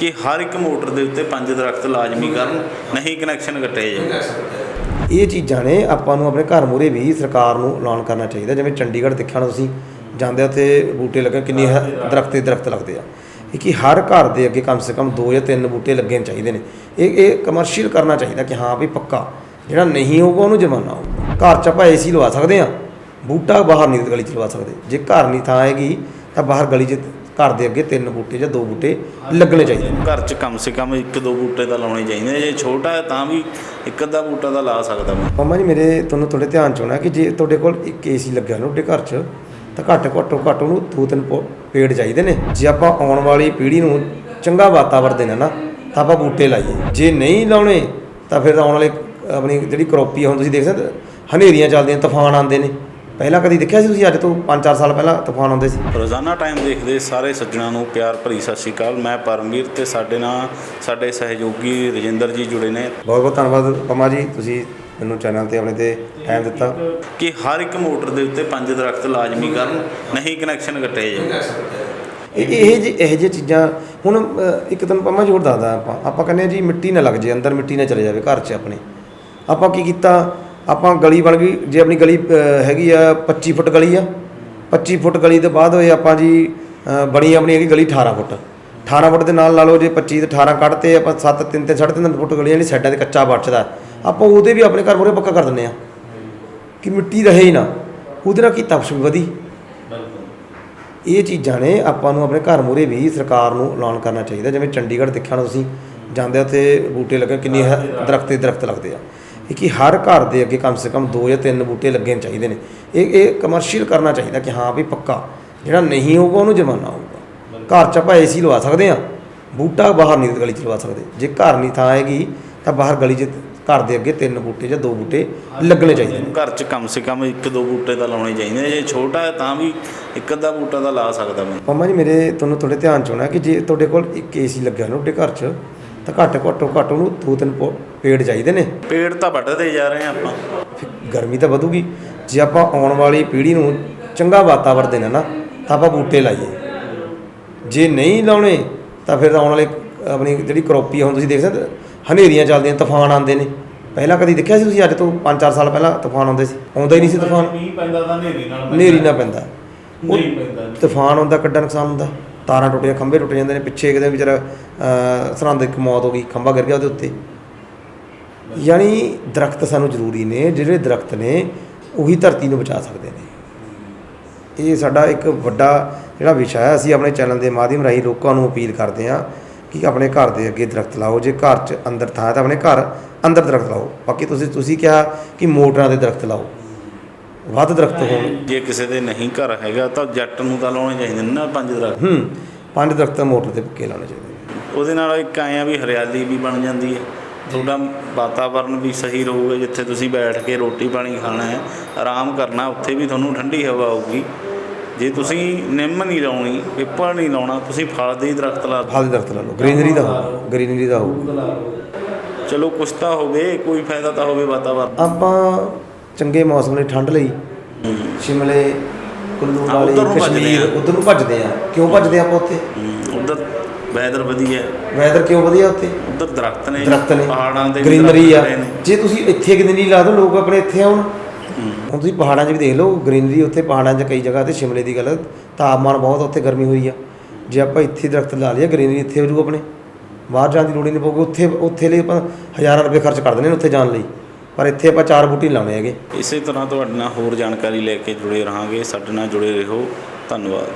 ਕਿ ਹਰ ਇੱਕ ਮੋਟਰ ਦੇ ਉੱਤੇ ਪੰਜ ਦਰਖਤ ਲਾਜ਼ਮੀ ਕਰਨ, ਨਹੀਂ ਕਨੈਕਸ਼ਨ ਕੱਟੇ ਜਾਣ। ਇਹ ਚੀਜ਼ਾਂ ਨੇ ਆਪਾਂ ਨੂੰ ਆਪਣੇ ਘਰ ਮੂਹਰੇ ਵੀ ਸਰਕਾਰ ਨੂੰ ਐਲਾਨ ਕਰਨਾ ਚਾਹੀਦਾ, ਜਿਵੇਂ ਚੰਡੀਗੜ੍ਹ ਦੇਖਿਆ ਨਾ ਤੁਸੀਂ, ਜਾਂਦੇ ਉੱਥੇ ਬੂਟੇ ਲੱਗੇ ਕਿੰਨੇ ਦਰਖਤ ਹੀ ਦਰਖਤ ਲੱਗਦੇ ਆ। ਇਹ ਕਿ ਹਰ ਘਰ ਦੇ ਅੱਗੇ ਕਮ ਸੇ ਕਮ ਦੋ ਜਾਂ ਤਿੰਨ ਬੂਟੇ ਲੱਗਣੇ ਚਾਹੀਦੇ ਨੇ। ਇਹ ਇਹ ਕਮਰਸ਼ੀਅਲ ਕਰਨਾ ਚਾਹੀਦਾ ਕਿ ਹਾਂ ਵੀ ਪੱਕਾ, ਜਿਹੜਾ ਨਹੀਂ ਹੋਊਗਾ ਉਹਨੂੰ ਜ਼ਮਾਨਾ ਹੋਊਗਾ। ਘਰ 'ਚ ਆਪਾਂ ਏਸੀ ਲਵਾ ਸਕਦੇ ਆ, ਬੂਟਾ ਬਾਹਰ ਨਹੀਂ ਗਲੀ 'ਚ ਲਵਾ ਸਕਦੇ। ਜੇ ਘਰ ਨਹੀਂ ਥਾਂ ਹੈਗੀ, ਤਾਂ ਬਾਹਰ ਗਲੀ 'ਚ ਘਰ ਦੇ ਅੱਗੇ ਤਿੰਨ ਬੂਟੇ ਜਾਂ ਦੋ ਬੂਟੇ ਲੱਗਣੇ ਚਾਹੀਦੇ ਨੇ। ਘਰ 'ਚ ਕਮ ਸੇ ਕਮ ਇੱਕ ਦੋ ਬੂਟੇ ਤਾਂ ਲਾਉਣੇ ਚਾਹੀਦੇ ਨੇ। ਜੇ ਛੋਟਾ ਹੈ ਤਾਂ ਵੀ ਇੱਕ ਅੱਧਾ ਬੂਟਾ ਤਾਂ ਲਾ ਸਕਦਾ ਮੈਂ। ਮੰਮਾ ਜੀ ਮੇਰੇ ਤੁਹਾਨੂੰ ਤੁਹਾਡੇ ਧਿਆਨ ਚ ਹੋਣਾ ਕਿ ਜੇ ਤੁਹਾਡੇ ਕੋਲ ਇੱਕ ਏਸੀ ਲੱਗਿਆ ਨਾ ਤੁਹਾਡੇ ਘਰ 'ਚ ਤਾਂ ਘੱਟ ਘੱਟੋ ਘੱਟ ਉਹਨੂੰ ਦੋ ਤਿੰਨ ਪੇੜ ਚਾਹੀਦੇ ਨੇ। ਜੇ ਆਪਾਂ ਆਉਣ ਵਾਲੀ ਪੀੜ੍ਹੀ ਨੂੰ ਚੰਗਾ ਵਾਤਾਵਰਣ ਦੇਣਾ ਨਾ ਤਾਂ ਆਪਾਂ ਬੂਟੇ ਲਾਈਏ। ਜੇ ਨਹੀਂ ਲਾਉਣੇ ਤਾਂ ਫਿਰ ਆਉਣ ਵਾਲੇ ਆਪਣੀ ਜਿਹੜੀ ਕਰੋਪੀ ਹੁਣ ਤੁਸੀਂ ਦੇਖ ਸਕਦੇ ਹਨੇਰੀਆਂ ਚੱਲਦੀਆਂ ਤੂਫਾਨ ਆਉਂਦੇ ਨੇ। ਪਹਿਲਾਂ ਕਦੀ ਦੇਖਿਆ ਸੀ ਤੁਸੀਂ ਅੱਜ ਤੋਂ 5-4 ਸਾਲ ਪਹਿਲਾਂ ਤੂਫਾਨ ਆਉਂਦੇ ਸੀ? ਰੋਜ਼ਾਨਾ ਟਾਈਮ ਦੇਖਦੇ ਸਾਰੇ ਸੱਜਣਾਂ ਨੂੰ ਪਿਆਰ ਭਰੀ ਸਤਿ ਸ਼੍ਰੀ ਅਕਾਲ। ਮੈਂ ਪਰਮਵੀਰ ਤੇ ਸਾਡੇ ਨਾਲ ਸਾਡੇ ਸਹਿਯੋਗੀ ਰਜਿੰਦਰ ਜੀ ਜੁੜੇ ਨੇ। ਬਹੁਤ ਬਹੁਤ ਧੰਨਵਾਦ ਪੰਮਾ ਜੀ ਤੁਸੀਂ ਮੈਨੂੰ ਚੈਨਲ ਤੇ ਆਪਣੇ ਤੇ ਟਾਈਮ ਦਿੱਤਾ। ਕਿ ਹਰ ਇੱਕ ਮੋਟਰ ਦੇ ਉੱਤੇ ਪੰਜ ਦਰਖਤ ਲਾਜ਼ਮੀ ਕਰਨ ਨਹੀਂ ਕਨੈਕਸ਼ਨ ਕੱਟੇ ਜਾਣ। ਇਹ ਇਹ ਜਿਹੀ ਚੀਜ਼ਾਂ ਹੁਣ ਇੱਕ ਦਿਨ ਪੰਮਾ ਜੀ ਹੋਰ ਦੱਸਦਾ ਆਪਾਂ। ਆਪਾਂ ਕਹਿੰਦੇ ਜੀ ਮਿੱਟੀ ਨਾ ਲੱਗ ਜੇ ਅੰਦਰ ਮਿੱਟੀ ਨਾ ਚਲੇ ਜਾਵੇ ਘਰ 'ਚ ਆਪਣੇ। ਆਪਾਂ ਕੀ ਕੀਤਾ? ਆਪਾਂ ਗਲੀ ਬਣ ਗਈ ਜੇ ਆਪਣੀ ਗਲੀ ਅ, ਹੈਗੀ ਆ 25 ਫੁੱਟ ਗਲੀ ਆ। 25 ਫੁੱਟ ਗਲੀ ਦੇ ਬਾਅਦ ਹੋਏ ਆਪਾਂ ਜੀ ਅ, ਬਣੀ ਆਪਣੀ ਹੈਗੀ ਗਲੀ 18 ਫੁੱਟ। 18 ਫੁੱਟ ਦੇ ਨਾਲ ਲਾ ਲਓ ਜੇ 25 ਤੇ 18 ਕੱਢਤੇ ਆਪਾਂ 7 3 ਤੇ 3.5 ਫੁੱਟ ਗਲੀਆਂ ਜਿਹੜੀ ਸਾਈਡਾਂ ਤੇ ਕੱਚਾ ਬਚਦਾ ਆਪਾਂ ਉਹਦੇ ਵੀ ਆਪਣੇ ਘਰ ਮੂਹਰੇ ਪੱਕਾ ਕਰ ਦਿੰਦੇ ਆ। ਕਿ ਮਿੱਟੀ ਰਹੇ ਹੀ ਨਾ। ਉਹਦੇ ਨਾਲ ਕੀ ਤਪਸ਼ ਵੀ ਵਧੀ। ਇਹ ਚੀਜ਼ਾਂ ਨੇ ਆਪਾਂ ਨੂੰ ਆਪਣੇ ਘਰ ਮੂਹਰੇ ਵੀ ਸਰਕਾਰ ਨੂੰ ਐਲਾਨ ਕਰਨਾ ਚਾਹੀਦਾ। ਜਿਵੇਂ ਚੰਡੀਗੜ੍ਹ ਦੇਖਿਆ ਨਾ ਤੁਸੀਂ ਜਾਂਦੇ ਉੱਥੇ ਬੂਟੇ ਲੱਗੇ ਕਿੰਨੇ ਦਰਖਤ ਹੀ ਦਰਖਤ ਲੱਗਦੇ ਆ। ਕਿ ਹਰ ਘਰ ਦੇ ਅੱਗੇ ਕਮ ਸੇ ਕਮ ਦੋ ਜਾਂ ਤਿੰਨ ਬੂਟੇ ਲੱਗਣੇ ਚਾਹੀਦੇ ਨੇ। ਇਹ ਇਹ ਕਮਰਸ਼ੀਅਲ ਕਰਨਾ ਚਾਹੀਦਾ ਕਿ ਹਾਂ ਵੀ ਪੱਕਾ। ਜਿਹੜਾ ਨਹੀਂ ਹੋਊਗਾ ਉਹਨੂੰ ਜੁਰਮਾਨਾ ਹੋਊਗਾ। ਘਰ 'ਚ ਆਪਾਂ ਏਸੀ ਲਵਾ ਸਕਦੇ ਆ ਬੂਟਾ ਬਾਹਰ ਨਹੀਂ ਗਲੀ 'ਚ ਲਵਾ ਸਕਦੇ। ਜੇ ਘਰ ਨਹੀਂ ਥਾਂ ਹੈਗੀ ਤਾਂ ਬਾਹਰ ਗਲੀ 'ਚ ਘਰ ਦੇ ਅੱਗੇ ਤਿੰਨ ਬੂਟੇ ਜਾਂ ਦੋ ਬੂਟੇ ਲੱਗਣੇ ਚਾਹੀਦੇ ਨੇ। ਘਰ 'ਚ ਕਮ ਸੇ ਕਮ ਇੱਕ ਦੋ ਬੂਟੇ ਤਾਂ ਲਾਉਣੇ ਚਾਹੀਦੇ ਨੇ। ਜੇ ਛੋਟਾ ਹੈ ਤਾਂ ਵੀ ਇੱਕ ਅੱਧਾ ਬੂਟਾ ਤਾਂ ਲਾ ਸਕਦਾ ਮੈਂ। ਮੰਮਾ ਜੀ ਮੇਰੇ ਤੁਹਾਨੂੰ ਤੁਹਾਡੇ ਧਿਆਨ ਚ ਹੋਣਾ ਕਿ ਜੇ ਤੁਹਾਡੇ ਕੋਲ ਇੱਕ ਏਸੀ ਲੱਗਿਆ ਨਾ ਤੁਹਾਡੇ ਘਰ 'ਚ ਤਾਂ ਘੱਟ ਘੱਟੋ ਘੱਟ ਉਹਨੂੰ ਦੋ ਤਿੰਨ ਪੌ- ਪੇੜ ਚਾਹੀਦੇ ਨੇ। ਪੇੜ ਤਾਂ ਵੱਢਦੇ ਜਾ ਰਹੇ ਹਾਂ ਆਪਾਂ। ਫਿਰ ਗਰਮੀ ਤਾਂ ਵਧੂਗੀ। ਜੇ ਆਪਾਂ ਆਉਣ ਵਾਲੀ ਪੀੜ੍ਹੀ ਨੂੰ ਚੰਗਾ ਵਾਤਾਵਰਣ ਦੇਣਾ ਨਾ ਤਾਂ ਆਪਾਂ ਬੂਟੇ ਲਾਈਏ। ਜੇ ਨਹੀਂ ਲਾਉਣੇ ਤਾਂ ਫਿਰ ਆਉਣ ਵਾਲੇ ਆਪਣੀ ਜਿਹੜੀ ਕਰੋਪੀ ਆ ਹੁਣ ਤੁਸੀਂ ਦੇਖ ਸਕਦੇ ਹਨੇਰੀਆਂ ਚੱਲਦੀਆਂ ਤੂਫਾਨ ਆਉਂਦੇ ਨੇ। ਪਹਿਲਾਂ ਕਦੀ ਦੇਖਿਆ ਸੀ ਤੁਸੀਂ ਅੱਜ ਤੋਂ 5-4 ਸਾਲ ਪਹਿਲਾਂ ਤੂਫਾਨ ਆਉਂਦੇ ਸੀ? ਆਉਂਦਾ ਹੀ ਨਹੀਂ ਸੀ ਤੂਫਾਨ। ਮੀਂਹ ਪੈਂਦਾ ਤਾਂ ਹਨੇਰੀ ਨਾਲ ਪੈਂਦਾ। ਹਨੇਰੀ ਨਾ ਪੈਂਦਾ। ਉਹ ਨਹੀਂ ਪੈਂਦਾ। ਤੂਫਾਨ ਆਉਂਦਾ ਕੱਡਾ ਨੁਕਸਾਨ ਹੁੰਦਾ। ਤਾਰਾਂ ਟੁੱਟੀਆਂ ਖੰਭੇ ਟੁੱਟ ਜਾਂਦੇ ਨੇ ਪਿੱਛੇ ਕਿਤੇ ਵਿਚਾਰਾ ਅਹ, ਸਰਹੰਦ ਇੱਕ ਮੌਤ ਹੋ ਗਈ ਖੰਭਾ ਗਿਰ ਗਿਆ ਉਹਦੇ ਉੱਤੇ। ਯਾਨੀ ਦਰਖਤ ਸਾਨੂੰ ਜ਼ਰੂਰੀ ਨੇ ਜਿਹੜੇ ਦਰਖਤ ਨੇ ਉਹੀ ਧਰਤੀ ਨੂੰ ਬਚਾ ਸਕਦੇ ਨੇ। ਇਹ ਸਾਡਾ ਇੱਕ ਵੱਡਾ ਜਿਹੜਾ ਵਿਸ਼ਾ ਹੈ ਅਸੀਂ ਆਪਣੇ ਚੈਨਲ ਦੇ ਮਾਧਿਅਮ ਰਾਹੀਂ ਲੋਕਾਂ ਨੂੰ ਅਪੀਲ ਕਰਦੇ ਹਾਂ ਕਿ ਆਪਣੇ ਘਰ ਦੇ ਅੱਗੇ ਦਰਖਤ ਲਾਓ ਜੇ ਘਰ 'ਚ ਅੰਦਰ ਥਾਂ ਤਾਂ ਆਪਣੇ ਘਰ ਅੰਦਰ ਦਰਖਤ ਲਾਓ। ਬਾਕੀ ਤੁਸੀਂ ਤੁਸੀਂ ਕਿਹਾ ਕਿ ਮੋਟਰਾਂ ਦੇ ਦਰਖਤ ਲਾਓ। ਵੱਧ ਦਰਖਤ ਹੋਣ। ਜੇ ਕਿਸੇ ਦੇ ਨਹੀਂ ਘਰ ਹੈਗਾ ਤਾਂ ਜੱਟ ਨੂੰ ਤਾਂ ਲਾਉਣੇ ਚਾਹੀਦੇ ਨੇ ਨਾ ਪੰਜ ਦਰਖਤ। ਹੂੰ ਪੰਜ ਦਰਖਤ ਮੋਟਰ ਤੇ ਪੱਕੇ ਲਾਉਣੇ ਚਾਹੀਦੇ ਨੇ। ਉਹਦੇ ਨਾਲ ਇੱਕ ਆਇਆ ਵੀ ਹਰਿਆਲੀ ਵੀ ਬਣ ਜਾਂਦੀ ਹੈ। ਤੁਹਾਡਾ ਵਾਤਾਵਰਨ ਵੀ ਸਹੀ ਰਹੂਗਾ ਜਿੱਥੇ ਤੁਸੀਂ ਬੈਠ ਕੇ ਰੋਟੀ ਪਾਣੀ ਖਾਣਾ ਹੈ ਆਰਾਮ ਕਰਨਾ ਉੱਥੇ ਵੀ ਤੁਹਾਨੂੰ ਠੰਡੀ ਹਵਾ ਆਊਗੀ। ਜੇ ਤੁਸੀਂ ਨਿੰਮ ਨਹੀਂ ਲਾਉਣੀ ਪਿੱਪਲ ਨਹੀਂ ਲਾਉਣਾ ਤੁਸੀਂ ਫਲ ਦੇ ਦਰਖਤ ਲਾ। ਫਲ ਦੇ ਦਰਖਤ ਲਾ ਲਓ ਗ੍ਰੀਨਰੀ ਦਾ ਹੋਊ ਗ੍ਰੀਨਰੀ ਦਾ ਹੋਊ। ਚਲੋ ਕੁਛ ਤਾਂ ਹੋਵੇ ਕੋਈ ਫਾਇਦਾ ਤਾਂ ਹੋਵੇ ਵਾਤਾਵਰਨ। ਆਪਾਂ ਚੰਗੇ ਮੌਸਮ ਲਈ ਠੰਡ ਲਈ ਸ਼ਿਮਲੇ ਕੁੱਲੂ ਹਾਂ, ਵਾਲੇ ਉੱਧਰ ਨੂੰ ਭੱਜਦੇ ਕਸ਼ਮੀਰ ਆ। ਉਧਰ ਨੂੰ ਭੱਜਦੇ ਆ। ਕਿਉਂ ਭੱਜਦੇ ਆ ਆਪਾਂ ਉੱਥੇ? ਉਧਰ ਵੈਦਰ ਵਧੀਆ ਹੈ। ਵੈਦਰ ਕਿਉਂ ਵਧੀਆ ਉੱਥੇ? ਉਧਰ ਦਰਖਤ ਨੇ ਦਰਖਤ ਨੇ ਪਹਾੜਾਂ ਵੀ ਗ੍ਰੀਨਰੀ ਆ। ਦਰਖਤ ਖੜੇ ਨੇ। ਜੇ ਤੁਸੀਂ ਇੱਥੇ ਗ੍ਰੀਨਰੀ ਲਾ ਦਿਓ ਲੋਕ ਆਪਣੇ ਇੱਥੇ ਆਉਣ। ਹੁਣ ਤੁਸੀਂ ਪਹਾੜਾਂ 'ਚ ਵੀ ਦੇਖ ਲਓ ਗ੍ਰੀਨਰੀ ਉੱਥੇ ਪਹਾੜਾਂ 'ਚ ਕਈ ਜਗ੍ਹਾ ਤੇ ਸ਼ਿਮਲੇ ਦੀ ਗੱਲ ਤਾਪਮਾਨ ਬਹੁਤ ਉੱਥੇ ਗਰਮੀ ਹੋਈ ਆ। ਜੇ ਆਪਾਂ ਇੱਥੇ ਦਰਖਤ ਲਾ ਲਈਏ ਗ੍ਰੀਨਰੀ ਇੱਥੇ ਹੋ ਜੂ ਆਪਣੇ। ਬਾਹਰ ਜਾਣ ਦੀ ਲੋੜ ਹੀ ਨਹੀਂ ਪਊਗੀ। ਉੱਥੇ ਉੱਥੇ ਲਈ ਆਪਾਂ ਹਜ਼ਾਰਾਂ ਰੁਪਏ ਖਰਚ ਕਰ ਦਿੰਦੇ ਨੇ ਉੱਥੇ ਜਾਣ ਲਈ। ਪਰ ਇੱਥੇ ਆਪਾਂ ਚਾਰ ਬੂਟੇ ਲਾਉਣੇ ਹੈਗੇ। ਇਸੇ ਤਰ੍ਹਾਂ ਤੁਹਾਡੇ ਨਾਲ ਹੋਰ ਜਾਣਕਾਰੀ ਲੈ ਕੇ ਜੁੜੇ ਰਹਾਂਗੇ। ਸਾਡੇ ਨਾਲ ਜੁੜੇ ਰਹੋ। ਧੰਨਵਾਦ।